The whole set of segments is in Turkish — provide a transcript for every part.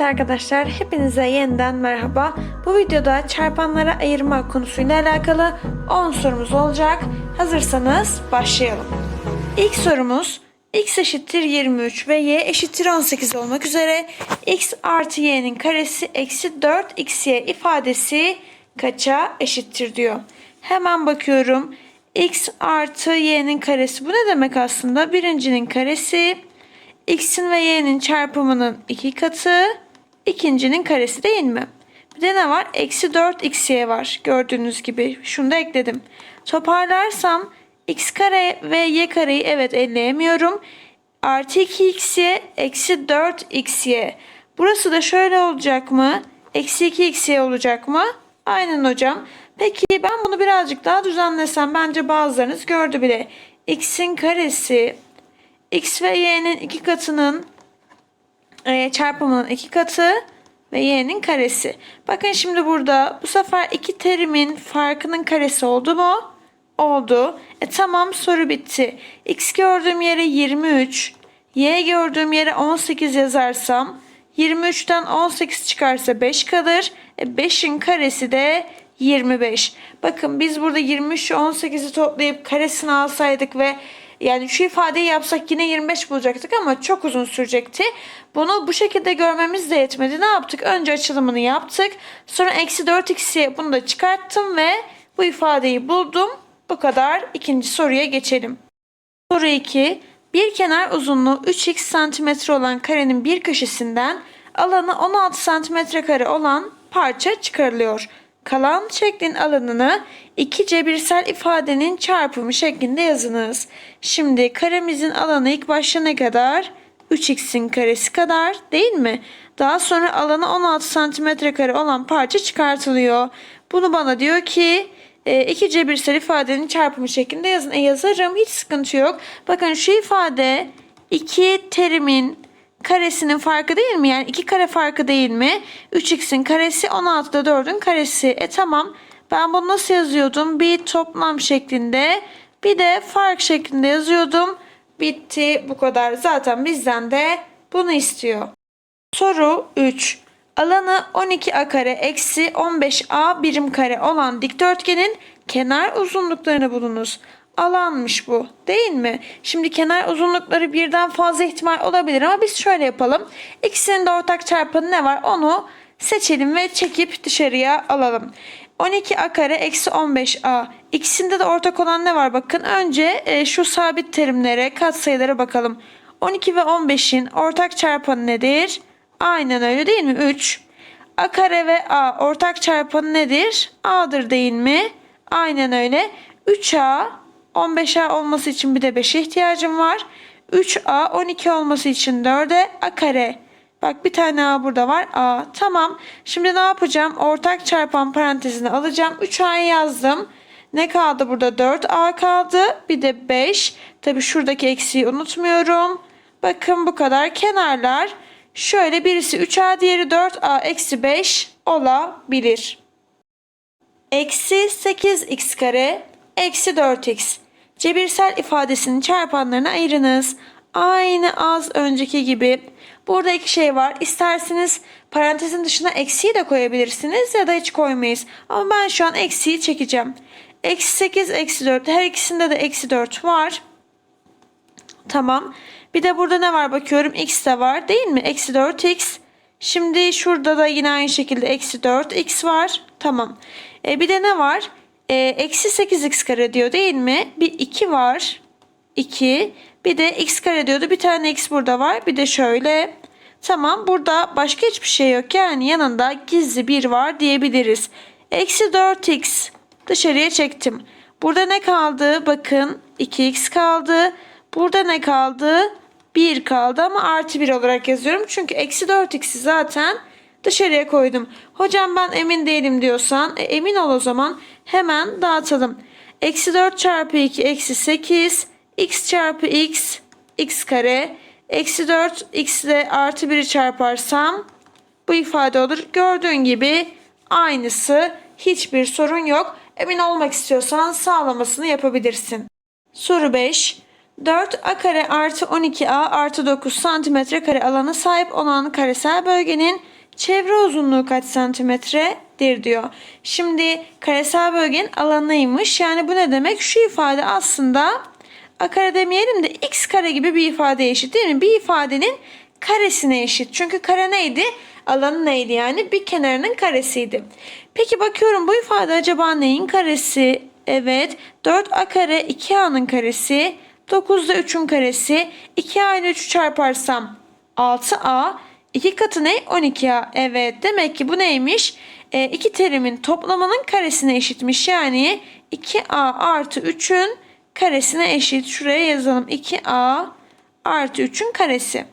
Evet arkadaşlar hepinize yeniden merhaba. Bu videoda çarpanlara ayırma konusuyla alakalı 10 sorumuz olacak. Hazırsanız başlayalım. İlk sorumuz x eşittir 23 ve y eşittir 18 olmak üzere x artı y'nin karesi eksi 4xy ifadesi kaça eşittir diyor. Hemen bakıyorum. x artı y'nin karesi bu ne demek aslında? Birincinin karesi x'in ve y'nin çarpımının iki katı ikincinin karesi değil mi? Bir de ne var? Eksi 4xy var. Gördüğünüz gibi. Şunu da ekledim. Toparlarsam x kare ve y kareyi evet elleyemiyorum. Artı 2xy eksi 4xy. Burası da şöyle olacak mı? Eksi 2xy olacak mı? Aynen hocam. Peki ben bunu birazcık daha düzenlesem bence bazılarınız gördü bile. x'in karesi x ve y'nin iki katının e, çarpımının iki katı ve y'nin karesi. Bakın şimdi burada bu sefer iki terimin farkının karesi oldu mu? Oldu. E tamam soru bitti. X gördüğüm yere 23, y gördüğüm yere 18 yazarsam 23'ten 18 çıkarsa 5 kalır. E 5'in karesi de 25. Bakın biz burada 23 18'i toplayıp karesini alsaydık ve yani şu ifadeyi yapsak yine 25 bulacaktık ama çok uzun sürecekti. Bunu bu şekilde görmemiz de yetmedi. Ne yaptık? Önce açılımını yaptık. Sonra eksi 4x'i bunu da çıkarttım ve bu ifadeyi buldum. Bu kadar. İkinci soruya geçelim. Soru 2. Bir kenar uzunluğu 3x santimetre olan karenin bir köşesinden alanı 16 santimetre kare olan parça çıkarılıyor. Kalan şeklin alanını iki cebirsel ifadenin çarpımı şeklinde yazınız. Şimdi karemizin alanı ilk başta ne kadar? 3x'in karesi kadar değil mi? Daha sonra alanı 16 santimetre kare olan parça çıkartılıyor. Bunu bana diyor ki e, iki cebirsel ifadenin çarpımı şeklinde yazın. E yazarım hiç sıkıntı yok. Bakın şu ifade iki terimin karesinin farkı değil mi? Yani 2 kare farkı değil mi? 3x'in karesi 16'da 4'ün karesi. E tamam. Ben bunu nasıl yazıyordum? Bir toplam şeklinde bir de fark şeklinde yazıyordum. Bitti bu kadar. Zaten bizden de bunu istiyor. Soru 3. Alanı 12a kare eksi 15a birim kare olan dikdörtgenin kenar uzunluklarını bulunuz. Alanmış bu değil mi? Şimdi kenar uzunlukları birden fazla ihtimal olabilir ama biz şöyle yapalım. İkisinin de ortak çarpanı ne var onu seçelim ve çekip dışarıya alalım. 12a kare eksi 15a. İkisinde de ortak olan ne var? Bakın önce e, şu sabit terimlere katsayılara bakalım. 12 ve 15'in ortak çarpanı nedir? Aynen öyle değil mi? 3. A kare ve A ortak çarpanı nedir? A'dır değil mi? Aynen öyle. 3A 15A olması için bir de 5'e ihtiyacım var. 3A 12 olması için 4'e A kare. Bak bir tane A burada var. A. Tamam. Şimdi ne yapacağım? Ortak çarpan parantezini alacağım. 3A'yı yazdım. Ne kaldı burada? 4A kaldı. Bir de 5. Tabi şuradaki eksiği unutmuyorum. Bakın bu kadar. Kenarlar şöyle birisi 3A diğeri 4A eksi 5 olabilir. Eksi 8x kare eksi 4x. Cebirsel ifadesinin çarpanlarına ayırınız. Aynı az önceki gibi. Burada iki şey var. İsterseniz parantezin dışına eksiği de koyabilirsiniz ya da hiç koymayız. Ama ben şu an eksiği çekeceğim. Eksi 8, eksi 4. Her ikisinde de eksi 4 var. Tamam. Bir de burada ne var bakıyorum. X de var değil mi? Eksi 4x. Şimdi şurada da yine aynı şekilde eksi 4x var. Tamam. E, bir de ne var? E, eksi 8x kare diyor değil mi? Bir 2 var. 2. Bir de x kare diyordu. Bir tane x burada var. Bir de şöyle. Tamam burada başka hiçbir şey yok. Yani yanında gizli bir var diyebiliriz. Eksi 4x dışarıya çektim. Burada ne kaldı? Bakın 2x kaldı. Burada ne kaldı? 1 kaldı ama artı 1 olarak yazıyorum. Çünkü eksi 4x'i zaten dışarıya koydum. Hocam ben emin değilim diyorsan e, emin ol o zaman hemen dağıtalım. Eksi 4 çarpı 2 eksi 8 x çarpı x x kare eksi 4 x ile artı 1'i çarparsam bu ifade olur. Gördüğün gibi aynısı hiçbir sorun yok. Emin olmak istiyorsan sağlamasını yapabilirsin. Soru 5. 4a kare artı 12a artı 9 santimetre kare alana sahip olan karesel bölgenin Çevre uzunluğu kaç santimetredir diyor. Şimdi karesel bölgenin alanıymış. Yani bu ne demek? Şu ifade aslında a kare demeyelim de x kare gibi bir ifadeye eşit değil mi? Bir ifadenin karesine eşit. Çünkü kare neydi? Alanı neydi yani? Bir kenarının karesiydi. Peki bakıyorum bu ifade acaba neyin karesi? Evet 4a kare 2a'nın karesi. 9'da 3'ün karesi. 2a ile 3'ü çarparsam 6a. 2 katı ne? 12a. Evet demek ki bu neymiş? E, iki terimin toplamanın karesine eşitmiş. Yani 2a artı 3'ün karesine eşit. Şuraya yazalım. 2a artı 3'ün karesi.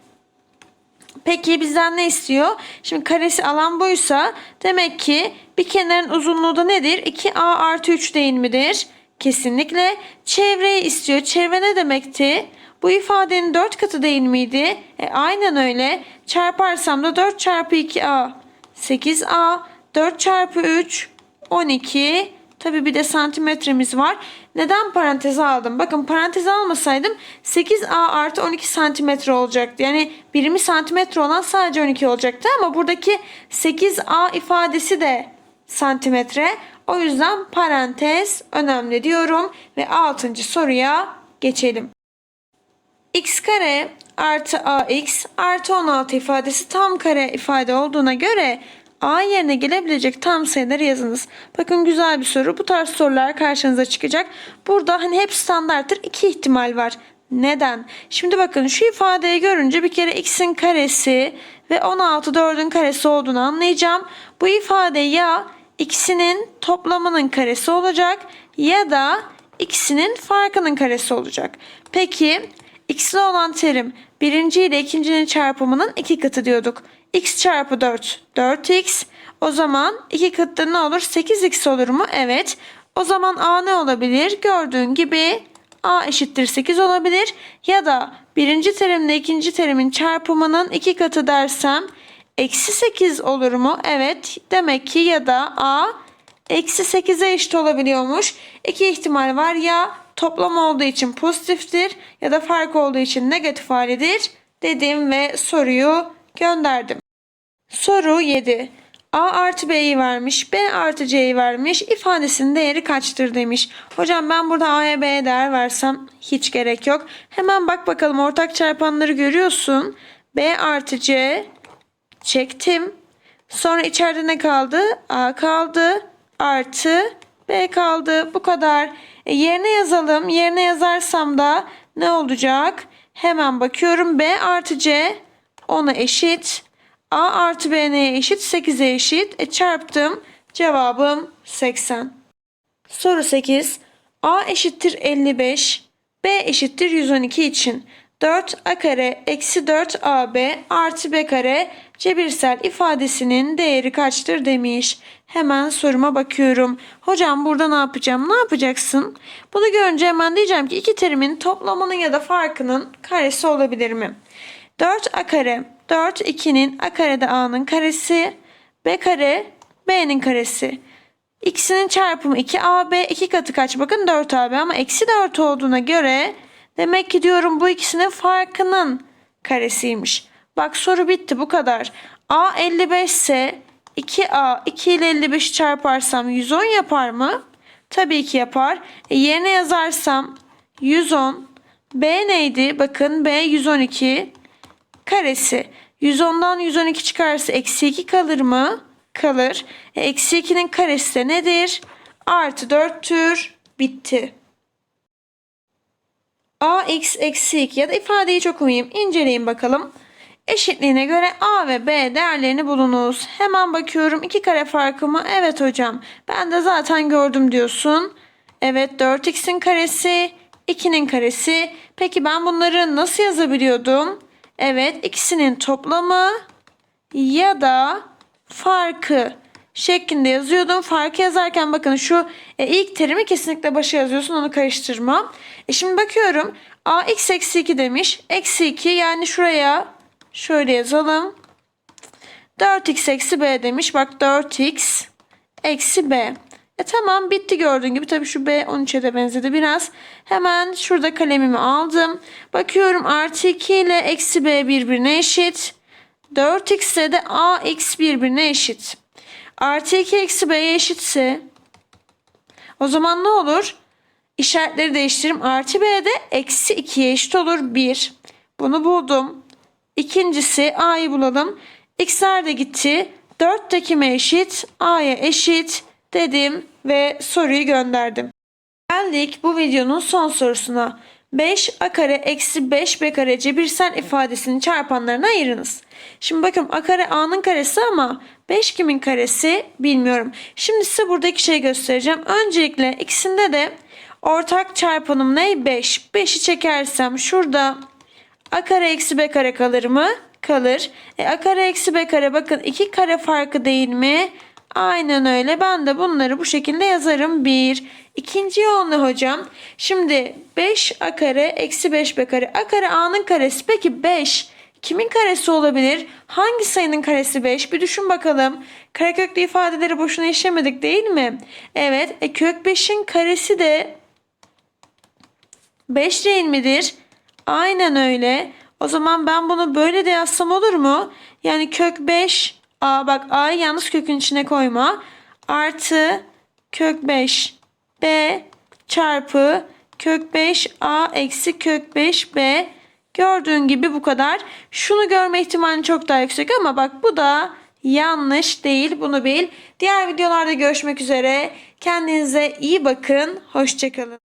Peki bizden ne istiyor? Şimdi karesi alan buysa demek ki bir kenarın uzunluğu da nedir? 2a artı 3 değil midir? Kesinlikle. Çevreyi istiyor. Çevre ne demekti? Bu ifadenin 4 katı değil miydi? E, aynen öyle. Çarparsam da 4 çarpı 2a 8a 4 çarpı 3 12 Tabii bir de santimetremiz var. Neden paranteze aldım? Bakın paranteze almasaydım 8A artı 12 santimetre olacaktı. Yani birimi santimetre olan sadece 12 olacaktı ama buradaki 8A ifadesi de santimetre. O yüzden parantez önemli diyorum ve 6. soruya geçelim. X kare artı ax artı 16 ifadesi tam kare ifade olduğuna göre a yerine gelebilecek tam sayıları yazınız. Bakın güzel bir soru. Bu tarz sorular karşınıza çıkacak. Burada hani hep standarttır. iki ihtimal var. Neden? Şimdi bakın şu ifadeyi görünce bir kere x'in karesi ve 16 4'ün karesi olduğunu anlayacağım. Bu ifade ya x'inin toplamının karesi olacak ya da x'inin farkının karesi olacak. Peki x'li olan terim birinci ile ikincinin çarpımının iki katı diyorduk. x çarpı 4 4x. O zaman iki katta ne olur? 8x olur mu? Evet. O zaman a ne olabilir? Gördüğün gibi a eşittir 8 olabilir. Ya da birinci terimle ikinci terimin çarpımının iki katı dersem eksi 8 olur mu? Evet. Demek ki ya da a eksi 8'e eşit olabiliyormuş. İki ihtimal var ya toplam olduğu için pozitiftir ya da fark olduğu için negatif halidir dedim ve soruyu gönderdim. Soru 7. A artı B'yi vermiş, B artı C'yi vermiş. İfadesinin değeri kaçtır demiş. Hocam ben burada A'ya B'ye değer versem hiç gerek yok. Hemen bak bakalım ortak çarpanları görüyorsun. B artı C çektim. Sonra içeride ne kaldı? A kaldı. Artı B kaldı. Bu kadar. E, yerine yazalım. Yerine yazarsam da ne olacak? Hemen bakıyorum. B artı C 10'a eşit. A artı B neye eşit? 8'e eşit. E çarptım. Cevabım 80. Soru 8. A eşittir 55. B eşittir 112 için 4a kare eksi 4ab artı b kare cebirsel ifadesinin değeri kaçtır demiş. Hemen soruma bakıyorum. Hocam burada ne yapacağım? Ne yapacaksın? Bunu görünce hemen diyeceğim ki iki terimin toplamının ya da farkının karesi olabilir mi? 4a kare 4 2'nin a karede a'nın karesi b kare b'nin karesi. İkisinin çarpımı 2ab 2 katı kaç bakın 4ab ama eksi 4 olduğuna göre demek ki diyorum bu ikisinin farkının karesiymiş. Bak soru bitti bu kadar. a 55 ise 2a 2 ile 55'i çarparsam 110 yapar mı? Tabii ki yapar. E yerine yazarsam 110 b neydi? Bakın b 112 karesi. 110'dan 112 çıkarsa eksi 2 kalır mı? Kalır. E, eksi 2'nin karesi de nedir? Artı 4'tür. Bitti. Ax eksi 2 ya da ifadeyi çok okuyayım. İnceleyin bakalım. Eşitliğine göre a ve b değerlerini bulunuz. Hemen bakıyorum. 2 kare farkı mı? Evet hocam. Ben de zaten gördüm diyorsun. Evet 4x'in karesi 2'nin karesi. Peki ben bunları nasıl yazabiliyordum? Evet ikisinin toplamı ya da farkı şeklinde yazıyordum. Farkı yazarken bakın şu e, ilk terimi kesinlikle başa yazıyorsun onu karıştırma. E şimdi bakıyorum a x eksi 2 demiş. Eksi 2 yani şuraya şöyle yazalım. 4x eksi b demiş. Bak 4x eksi b. E tamam bitti gördüğün gibi. Tabii şu B 13'e de benzedi biraz. Hemen şurada kalemimi aldım. Bakıyorum artı 2 ile eksi B birbirine eşit. 4x de ax birbirine eşit. Artı 2 eksi b'ye eşitse o zaman ne olur? İşaretleri değiştiririm. Artı b'de eksi 2'ye eşit olur 1. Bunu buldum. İkincisi a'yı bulalım. x'ler de gitti. 4 de kime eşit? a'ya eşit dedim ve soruyu gönderdim. Geldik bu videonun son sorusuna. 5 a kare eksi 5 b kare cebirsel ifadesinin çarpanlarına ayırınız. Şimdi bakın a kare a'nın karesi ama 5 kimin karesi bilmiyorum. Şimdi size buradaki şeyi göstereceğim. Öncelikle ikisinde de ortak çarpanım ne? 5. 5'i çekersem şurada a kare eksi b kare kalır mı? Kalır. E, a kare eksi b kare bakın iki kare farkı değil mi? Aynen öyle. Ben de bunları bu şekilde yazarım. 1. İkinci ne hocam? Şimdi 5 a kare eksi 5 b kare. A kare a'nın karesi. Peki 5 kimin karesi olabilir? Hangi sayının karesi 5? Bir düşün bakalım. Kareköklü ifadeleri boşuna işlemedik değil mi? Evet. E, kök 5'in karesi de 5 değil midir? Aynen öyle. O zaman ben bunu böyle de yazsam olur mu? Yani kök 5 a bak a'yı yalnız kökün içine koyma. Artı kök 5 b çarpı kök 5 a eksi kök 5 b gördüğün gibi bu kadar. Şunu görme ihtimali çok daha yüksek ama bak bu da yanlış değil bunu bil. Diğer videolarda görüşmek üzere. Kendinize iyi bakın. Hoşçakalın.